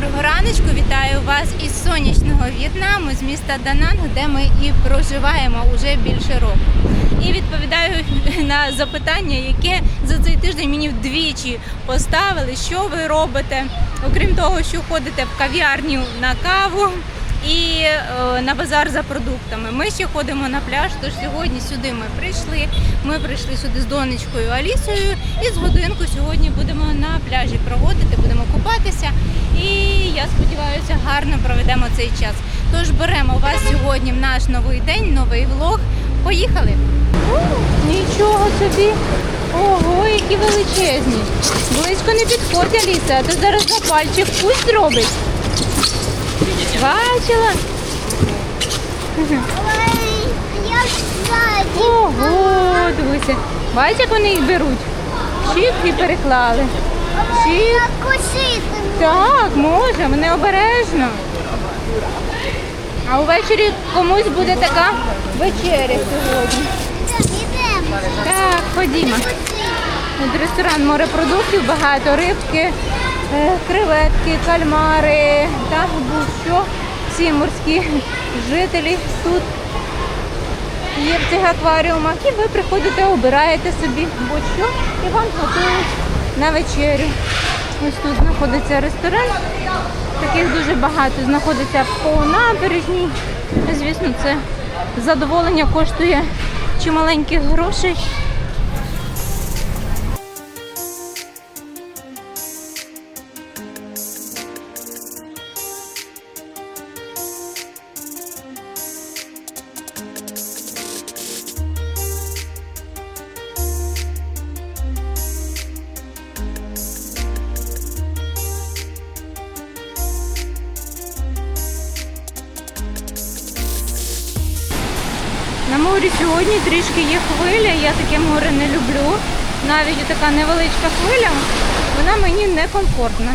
Доброго раночку! Вітаю вас із сонячного В'єтнаму, з міста Дананг, де ми і проживаємо уже більше року. І відповідаю на запитання, яке за цей тиждень мені вдвічі поставили, що ви робите, окрім того, що ходите в кав'ярню на каву і е, на базар за продуктами. Ми ще ходимо на пляж, тож сьогодні сюди ми прийшли. Ми прийшли сюди з донечкою Алісою і з годинку сьогодні будемо на пляжі проводити, будемо купатися. І я сподіваюся, гарно проведемо цей час. Тож беремо вас сьогодні в наш новий день, новий влог. Поїхали! Нічого собі! Ого, які величезні! Близько не підходь, Аліса, а то зараз на пальчик пусть зробить. Бачила? Ой, я знаю. Ого, дивися. Бачиш, як вони їх беруть? Чик і переклали. Чик. Так, може, вони обережно. А увечері комусь буде така вечеря сьогодні. Так, ходімо. От ресторан морепродуктів, багато рибки, креветки, кальмари та будь-що. Всі морські жителі тут є в цих акваріумах. І ви приходите, обираєте собі будь-що і вам готують на вечерю. Ось тут знаходиться ресторан. Таких дуже багато знаходиться по набережній. Звісно, це задоволення коштує чималеньких грошей. На морі сьогодні трішки є хвиля, я таке море не люблю. Навіть така невеличка хвиля, вона мені не комфортна.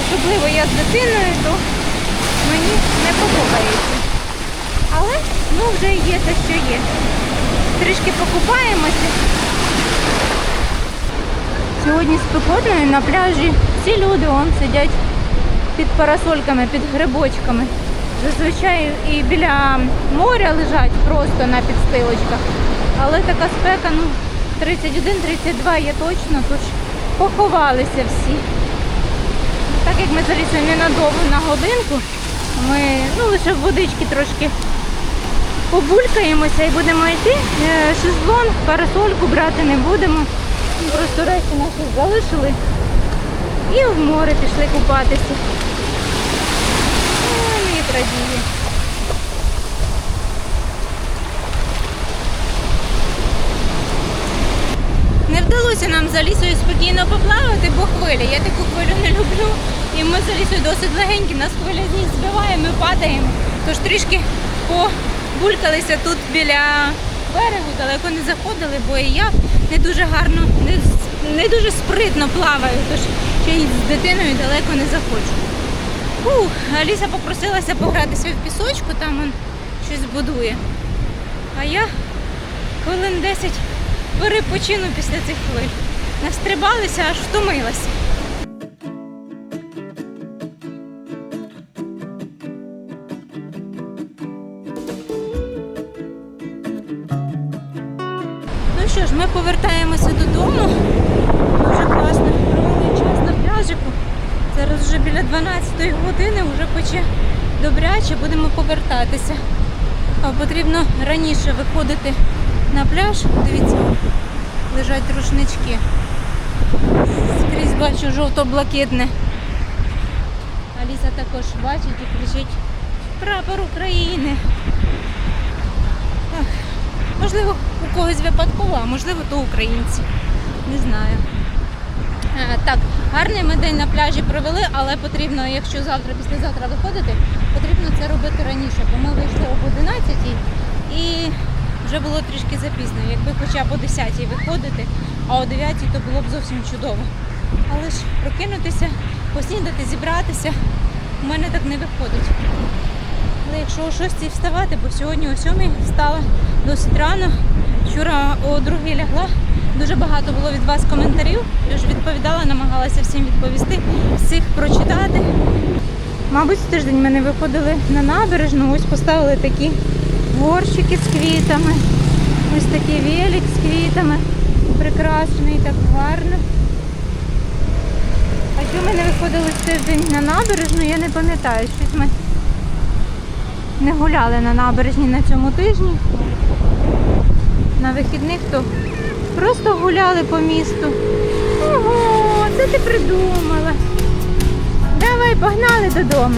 Особливо я з дитиною, то мені не подобається. Але ну вже є те, що є. Трішки покупаємося. Сьогодні спекотно на пляжі всі люди он сидять під парасольками, під грибочками. Зазвичай і біля моря лежать просто на підстилочках. Але така спека, ну, 31-32 є точно, тож поховалися всі. Так як ми залізли ненадовго на годинку, ми ну, лише в водички трошки побулькаємося і будемо йти. Е, Шезлонг, парасольку брати не будемо. Ну, Просто речі наші залишили і в море пішли купатися. Радіє. Не вдалося нам за лісою спокійно поплавати, бо хвиля. Я таку хвилю не люблю. І ми за лісою досить легенькі, нас хвиля з них збиває, ми падаємо. Тож трішки побулькалися тут біля берегу, далеко не заходили, бо я не дуже гарно, не, не дуже спритно плаваю, тож ще й з дитиною далеко не заходжу. Фух, Аліса попросилася погратися в пісочку, там он щось будує. А я хвилин 10 перепочину після цих хвиль. Настрибалися, аж втомилася. Ну що ж, ми повертаємося додому. Дуже класно провели час на пляжику. Зараз вже біля 12 години, вже пече добряче, будемо повертатися. А потрібно раніше виходити на пляж. Дивіться, лежать рушнички. Скрізь бачу жовто-блакитне. Аліса також бачить і кричить прапор України. Ах, Можливо, у когось випадково, а можливо, то українці. Не знаю. Е, Так, гарний ми день на пляжі провели, але потрібно, якщо завтра, післязавтра виходити, потрібно це робити раніше, бо ми вийшли об 11 і вже було трішки запізно. Якби хоча б о 10 виходити, а о 9 то було б зовсім чудово. Але ж прокинутися, поснідати, зібратися, у мене так не виходить. Але якщо о 6 вставати, бо сьогодні о 7 встала досить рано, вчора о 2 лягла, Дуже багато було від вас коментарів. Я ж відповідала, намагалася всім відповісти, всіх прочитати. Мабуть, в тиждень ми не виходили на набережну. Ось поставили такі горщики з квітами. Ось такий велик з квітами. Прикрашений, так гарно. А чому ми не виходили в тиждень на набережну, я не пам'ятаю. Щось ми не гуляли на набережні на цьому тижні. На вихідних то просто гуляли по місту. Ого, це ти придумала. Давай, погнали додому.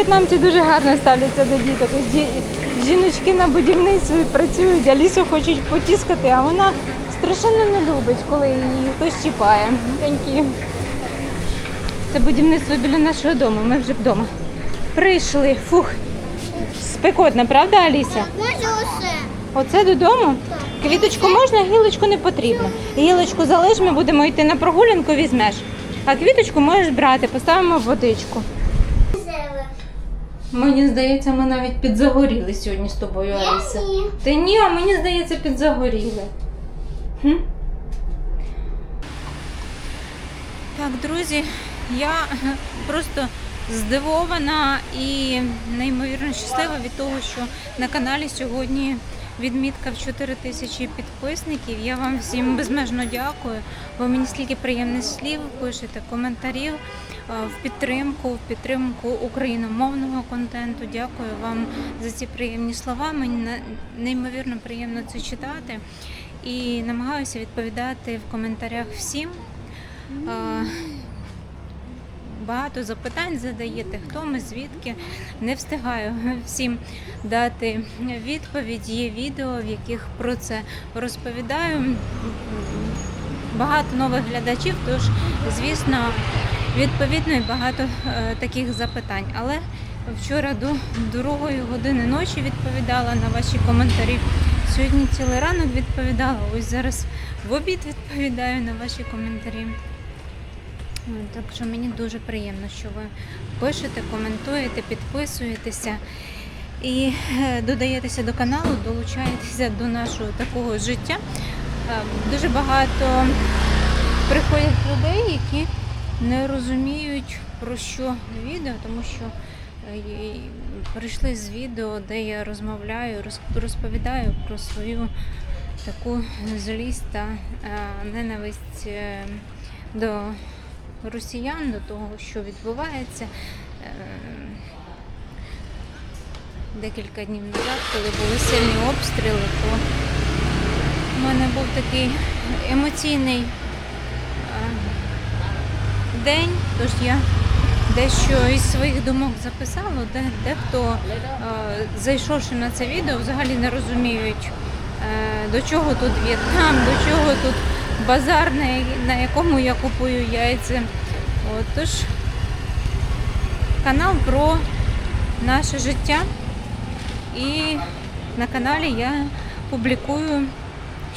В'єтнамці дуже гарно ставляться до діток. Жіночки на будівництві працюють, а лісу хочуть потіскати, а вона страшенно не любить, коли її хтось чіпає. Тhank. Це будівництво біля нашого дому. Ми вже вдома. Прийшли. Фух. Спекотно, правда, усе. Оце додому? Квіточку можна, гілочку не потрібно. Гілочку залиш, ми будемо йти на прогулянку, візьмеш. А квіточку можеш брати, поставимо в водичку. Мені здається, ми навіть підзагоріли сьогодні з тобою, Аліса. ні. Ти ні, а мені здається, підзагоріли. Хм? Так, друзі, я просто здивована і неймовірно щаслива від того, що на каналі сьогодні відмітка в 4 тисячі підписників. Я вам всім безмежно дякую. Ви мені стільки приємних слів пишете, коментарів е, в підтримку, в підтримку україномовного контенту. Дякую вам за ці приємні слова. Мені неймовірно приємно це читати. І намагаюся відповідати в коментарях всім. Багато запитань задаєте, хто ми, звідки. Не встигаю всім дати відповідь. Є відео, в яких про це розповідаю. Багато нових глядачів, тож, звісно, відповідно і багато е, таких запитань. Але вчора до другої години ночі відповідала на ваші коментарі. Сьогодні цілий ранок відповідала. Ось зараз в обід відповідаю на ваші коментарі. Так що мені дуже приємно, що ви пишете, коментуєте, підписуєтеся і е, додаєтеся до каналу, долучаєтеся до нашого такого життя. Е, Дуже багато приходять людей, які не розуміють про що відео, тому що е, прийшли з відео, де я розмовляю, розповідаю про свою таку злість та ненависть до росіян, до того, що відбувається. Е, Декілька днів назад, коли були сильні обстріли, то в мене був такий емоційний е, день, тож я дещо із своїх думок записала, де дехто, е, зайшовши на це відео, взагалі не розуміють, до чого тут В'єтнам, до чого тут базар, на якому я купую яйця. От, тож канал про наше життя. І на каналі я публікую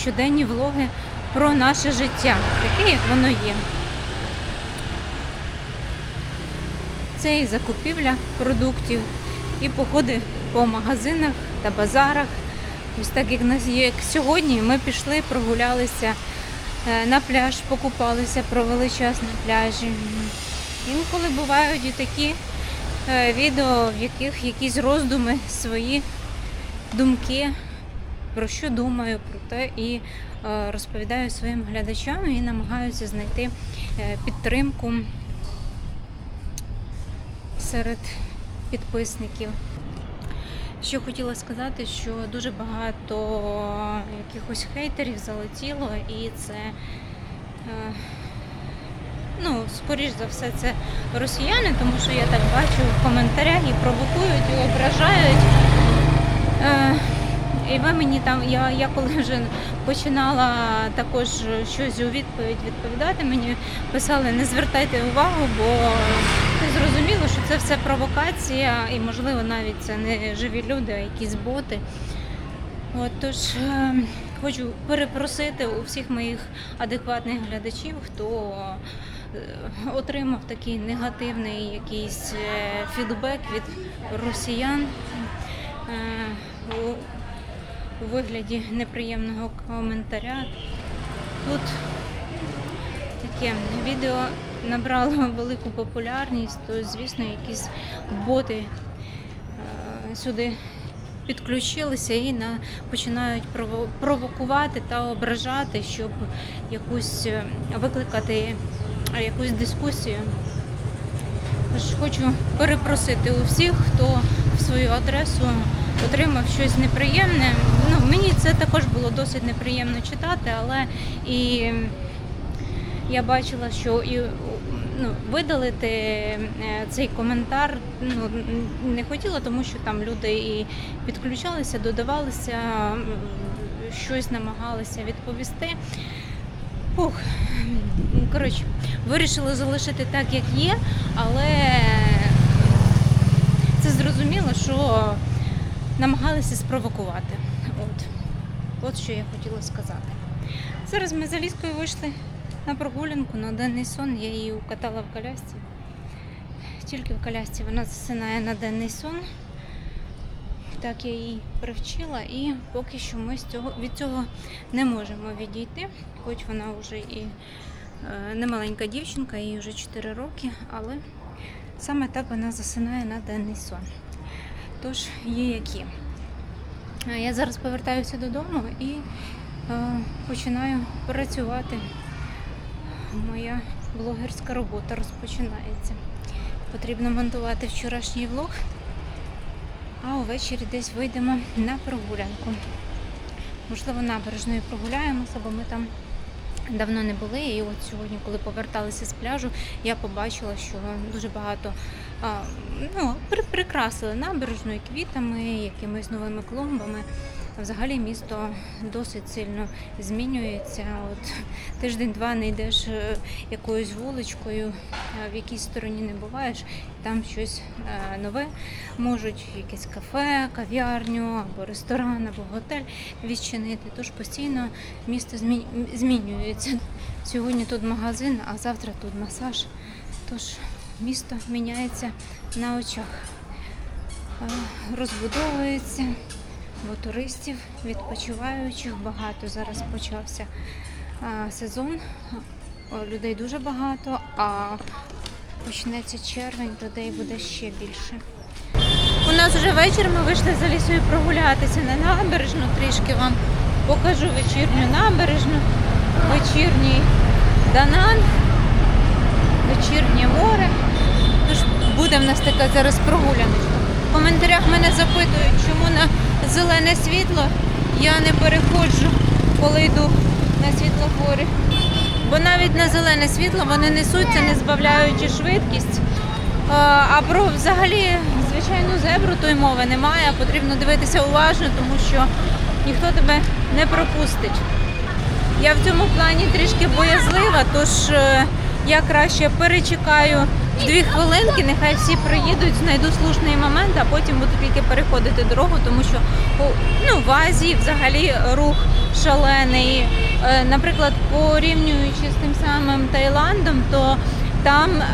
щоденні влоги про наше життя, таке, як воно є. Це і закупівля продуктів, і походи по магазинах та базарах. Ось так як нас як сьогодні, ми пішли, прогулялися на пляж, покупалися, провели час на пляжі. Інколи бувають і такі е, відео, в яких якісь роздуми, свої думки, про що думаю, про те і е, розповідаю своїм глядачам і намагаюся знайти е, підтримку серед підписників. Що хотіла сказати, що дуже багато якихось хейтерів залетіло, і це, е, ну, скоріш за все, це росіяни, тому що я так бачу в коментарях і провокують, і ображають. Е, і ви мені там, я, я коли вже починала також щось у відповідь відповідати, мені писали, не звертайте увагу, бо Зрозуміло, що це все провокація, і можливо навіть це не живі люди, а якісь боти. От, тож е, хочу перепросити у всіх моїх адекватних глядачів, хто е, отримав такий негативний якийсь е, фідбек від росіян у вигляді неприємного коментаря. Тут таке відео набрало велику популярність, то звісно якісь боти е, сюди підключилися і на, починають прово- провокувати та ображати, щоб якусь е, викликати е, якусь дискусію. Тож хочу перепросити у всіх, хто в свою адресу отримав щось неприємне. Ну, мені це також було досить неприємно читати, але і я бачила, що і ну, видалити е, цей коментар ну, не хотіла, тому що там люди і підключалися, додавалися, щось намагалися відповісти. Ух, коротше, вирішили залишити так, як є, але це зрозуміло, що намагалися спровокувати. От, от що я хотіла сказати. Зараз ми з Аліскою вийшли на прогулянку на денний сон. Я її укатала в колясці. Тільки в колясці вона засинає на денний сон. Так я її привчила, і поки що ми з цього, від цього не можемо відійти, хоч вона вже і е, не маленька дівчинка, їй вже 4 роки, але саме так вона засинає на денний сон. Тож є які. Я зараз повертаюся додому і е, починаю працювати. Моя блогерська робота розпочинається. Потрібно монтувати вчорашній влог, а увечері десь вийдемо на прогулянку. Можливо, набережною прогуляємося, бо ми там давно не були. І от сьогодні, коли поверталися з пляжу, я побачила, що дуже багато ну, прикрасили набережною квітами, якимись новими клумбами. Взагалі місто досить сильно змінюється. От тиждень-два не йдеш е, якоюсь вуличкою, в якійсь стороні не буваєш, там щось е, нове можуть якесь кафе, кав'ярню або ресторан, або готель відчинити. Тож постійно місто змінюється. Сьогодні тут магазин, а завтра тут масаж. Тож місто міняється на очах, Е, розбудовується, бо туристів, відпочиваючих багато. Зараз почався сезон, людей дуже багато, а почнеться червень, людей буде ще більше. У нас вже вечір, ми вийшли за лісою прогулятися на набережну, трішки вам покажу вечірню набережну, вечірній Данан, вечірнє море. Тож буде в нас така зараз прогуляночка. В коментарях мене запитують, чому на зелене світло я не переходжу, коли йду на світлофорі. Бо навіть на зелене світло вони несуться, не збавляючи швидкість. А а про взагалі звичайну зебру то мови немає. Потрібно дивитися уважно, тому що ніхто тебе не пропустить. Я в цьому плані трішки боязлива, тож е, я краще перечекаю дві хвилинки, нехай всі приїдуть, знайду слушний момент, а потім буду тільки переходити дорогу, тому що ну, в Азії взагалі рух шалений. Е, Наприклад, порівнюючи з тим самим Таїландом, то там е,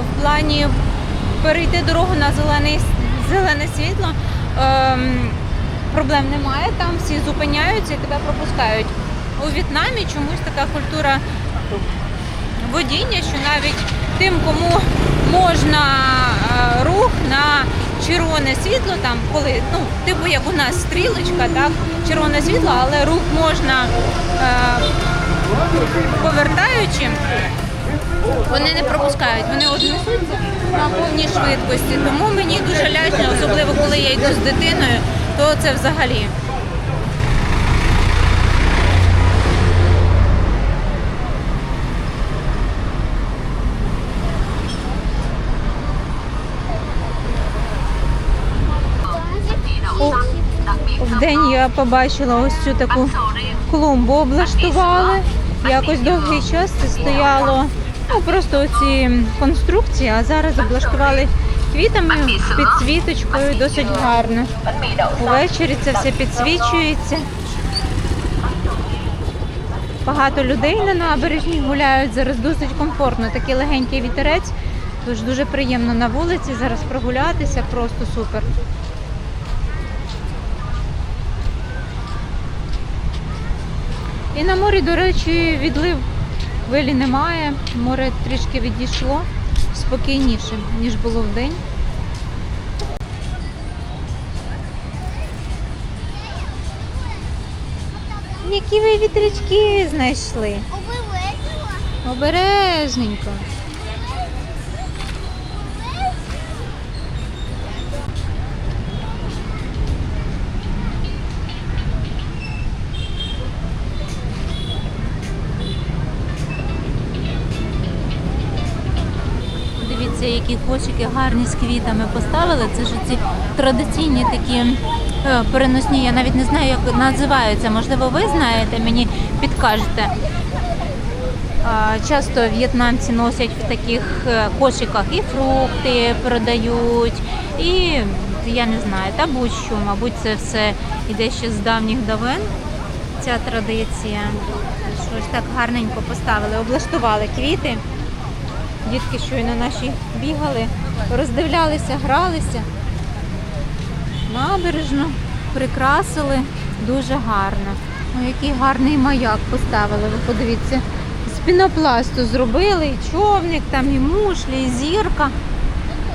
в плані перейти дорогу на зелений, зелене світло ем, проблем немає. Там всі зупиняються і тебе пропускають. У В'єтнамі чомусь така культура водіння, що навіть тим, кому можна е, рух на червоне світло, там коли ну типу як у нас стрілочка, так червоне світло, але рух можна е, повертаючи. Вони не пропускають, вони от на повній швидкості. Тому мені дуже лячно, особливо коли я йду з дитиною, то це взагалі. День я побачила ось цю таку клумбу облаштували. Якось довгий час це стояло Ну, просто оці конструкції, а зараз облаштували квітами, підсвіточкою, досить гарно. Увечері це все підсвічується. Багато людей на набережні гуляють. Зараз досить комфортно. Такий легенький вітерець. Тож дуже приємно на вулиці зараз прогулятися, просто супер. І на морі, до речі, відлив хвилі немає. Море трішки відійшло спокійніше, ніж було вдень. Які ви вітрячки знайшли? Обережненько. Обережненько. Дивіться, які кошики гарні з квітами поставили. Це ж ці традиційні такі е, переносні. Я навіть не знаю, як називаються. Можливо, ви знаєте, мені підкажете. Часто в'єтнамці носять в таких е, кошиках і фрукти продають, і я не знаю, та будь-що, мабуть, це все йде ще з давніх давен. Ця традиція. Щось так гарненько поставили, облаштували квіти. Дітки щойно наші бігали, роздивлялися, гралися. Набережну прикрасили дуже гарно. О, який гарний маяк поставили, ви подивіться. З пінопласту зробили, і човник, там і мушлі, і зірка.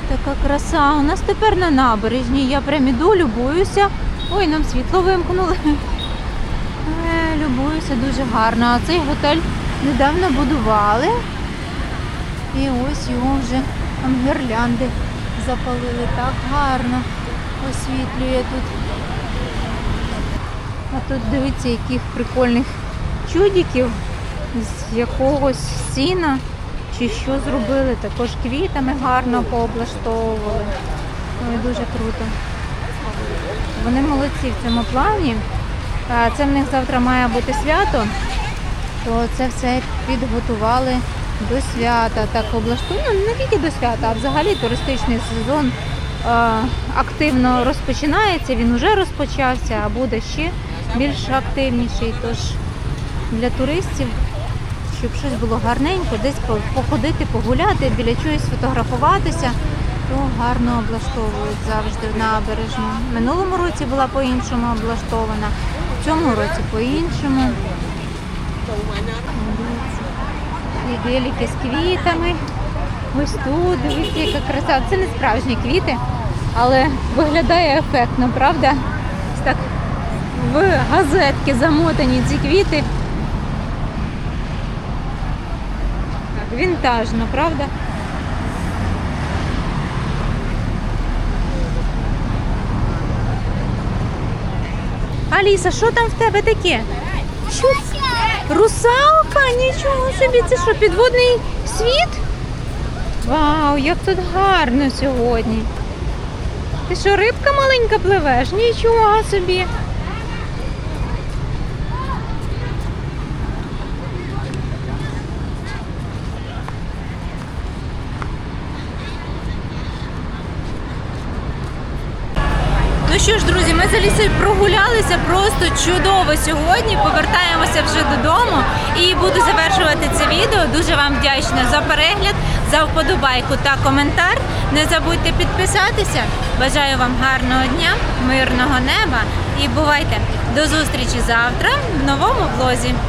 Така краса. У нас тепер на набережні. Я прям іду, любуюся. Ой, нам світло вимкнули. Е, любуюся дуже гарно. А цей готель недавно будували. І ось його вже там гірлянди запалили. Так гарно освітлює тут. А тут дивіться, яких прикольних чудиків з якогось сіна чи що зробили. Також квітами гарно пооблаштовували. Ой, дуже круто. Вони молодці в цьому плані. Це в них завтра має бути свято, то це все підготували до свята. Так облаштовано ну, не тільки до свята, а взагалі туристичний сезон е, активно розпочинається. Він вже розпочався, а буде ще більш активніший. Тож для туристів, щоб щось було гарненько, десь походити, погуляти, біля чогось фотографуватися, то гарно облаштовують завжди набережну. В минулому році була по-іншому облаштована, в цьому році по-іншому. Геліки з квітами. Ось тут, дивіться, яка краса. Це не справжні квіти, але виглядає ефектно, правда? Так в газетки замотані ці квіти. Так, вінтажно, правда? Аліса, що там в тебе таке? Що? Русалка? Нічого собі, це що, підводний світ? Вау, як тут гарно сьогодні. Ти що, рибка маленька пливеш? Нічого собі. Ну що ж, друзі, з прогулялися просто чудово сьогодні. Повертаємося вже додому і буду завершувати це відео. Дуже вам вдячна за перегляд, за вподобайку та коментар. Не забудьте підписатися. Бажаю вам гарного дня, мирного неба і бувайте! До зустрічі завтра в новому влозі.